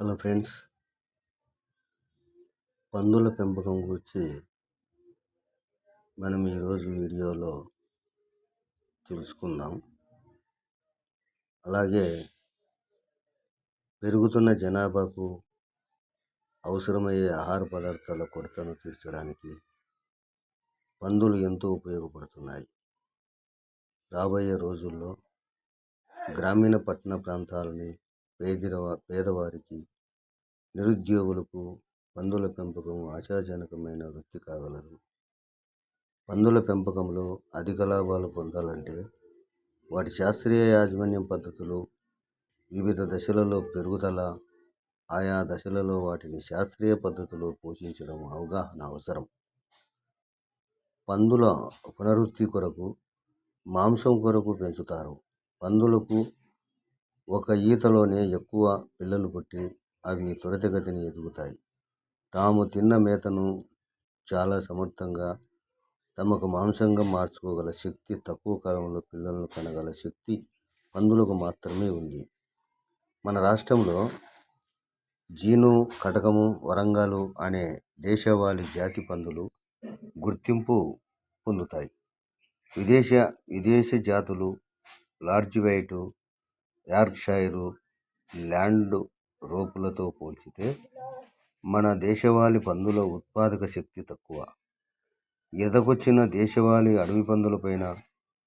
Hello friends. పందుల పెంపకం గురించి మనం ఈరోజు వీడియోలో తెలుసుకుందాం. అలాగే పెరుగుతున్న జనాభాకు అవసరమయ్యే ఆహార పదార్థాల కొరతను తీర్చడానికి పందులు ఎంతో ఉపయోగపడుతున్నాయి. రాబోయే రోజుల్లో గ్రామీణ పట్టణ ప్రాంతాలని పేదవ పేదవారికి నిరుద్యోగులకు పందుల పెంపకం ఆశాజనకమైన వృత్తి కాగలదు. పందుల పెంపకంలో అధిక లాభాలు పొందాలంటే వాటి శాస్త్రీయ యాజమాన్యం పద్ధతులు వివిధ దశలలో పెరుగుదల ఆయా దశలలో వాటిని శాస్త్రీయ పద్ధతిలో పోషించడం అవగాహన అవసరం. పందుల పునరుత్తి కొరకు మాంసం కొరకు పెంచుతారు. పందులకు ఒక ఈతలోనే ఎక్కువ పిల్లలు పుట్టి అవి త్వరితగతిని ఎదుగుతాయి. తాము తిన్న మేతను చాలా సమర్థంగా తమకు మాంసంగా మార్చుకోగల శక్తి తక్కువ కాలంలో పిల్లలను కనగల శక్తి పందులకు మాత్రమే ఉంది. మన రాష్ట్రంలో జీను కటకము వరంగాలు అనే దేశవాళీ జాతి పందులు గుర్తింపు పొందుతాయి. విదేశ విదేశ జాతులు లార్జ్ వైటు యార్క్షైరు ల్యాండ్ రోపులతో పోల్చితే మన దేశవాళీ పందుల ఉత్పాదక శక్తి తక్కువ. ఎదకొచ్చిన దేశవాళీ అడవి పందులపైన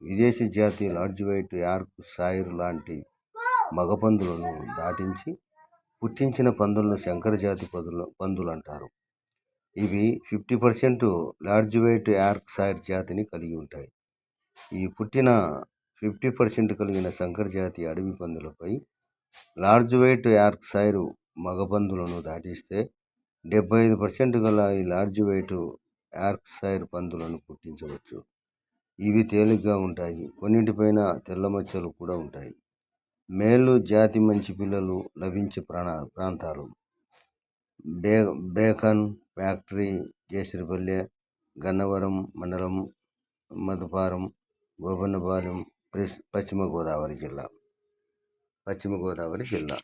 విదేశీ జాతి లార్జ్ వైట్ యార్క్ సాయిర్ లాంటి మగపందులను దాటించి పుట్టించిన పందులను శంకరజాతి పందులు పందులు అంటారు ఇవి fifty percent large white Yorkshire జాతిని కలిగి ఉంటాయి. ఈ పుట్టిన ఫిఫ్టీ పర్సెంట్ కలిగిన శంకర జాతి అడవి పందులపై లార్జ్ వెయిట్ యార్క్ మగపందులను దాటిస్తే డెబ్బై ఐదు పర్సెంట్ గల ఈ లార్జ్ వెయిట్ యార్క్ సైర్ పందులను పుట్టించవచ్చు. ఇవి తేలిగ్గా ఉంటాయి. కొన్నింటిపైన తెల్ల మచ్చలు కూడా ఉంటాయి. మేలు జాతి మంచి పిల్లలు లభించే ప్రాణ ప్రాంతాలు. బే బేకన్ ఫ్యాక్టరీ కేసరిపల్లె గన్నవరం మండలం మధుపారం గోపన్నపాలెం పశ్చిమ గోదావరి జిల్లా. పశ్చిమ గోదావరి జిల్లా